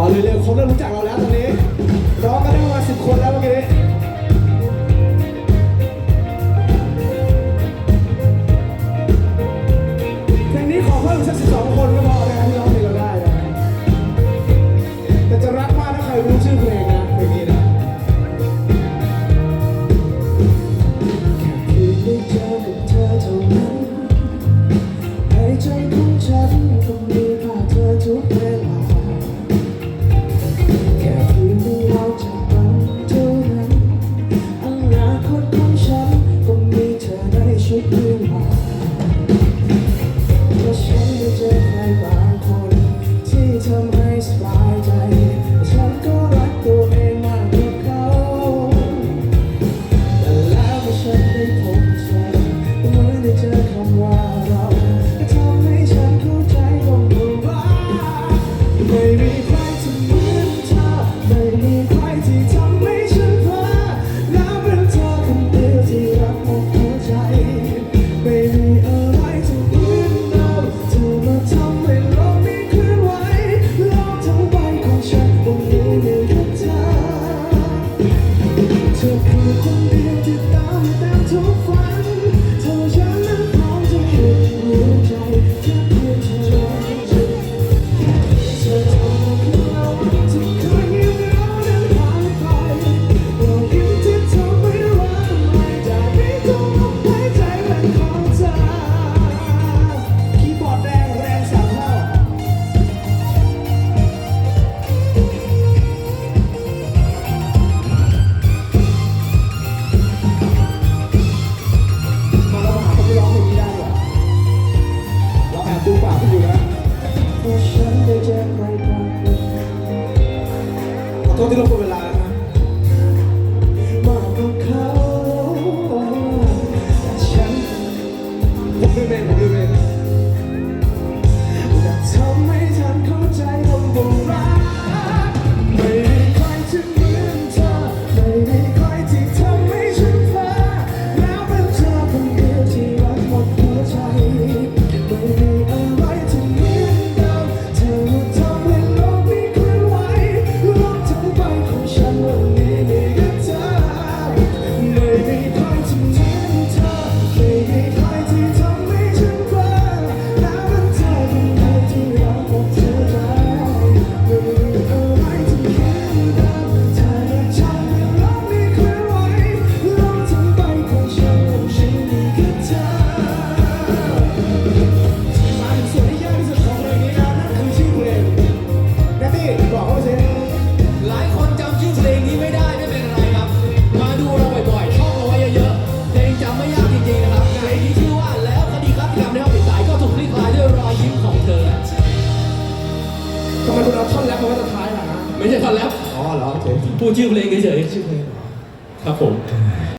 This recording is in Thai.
ต่อเร็วๆคนเริ่มรู้จักเราแล้วตอนนี้ร้องกันได้ประมาณสิบคนแล้วเมื่อกี้เพลงนี้ขอเพิ่มสักสิบสองคน some my. continuamos con เพว่าจะท้ายเหรอไม่ใช่ท่อนแล้วอ๋อเหรอโอเคพูดชื่อเพลงเฉยพูชื่อเพลงครับผม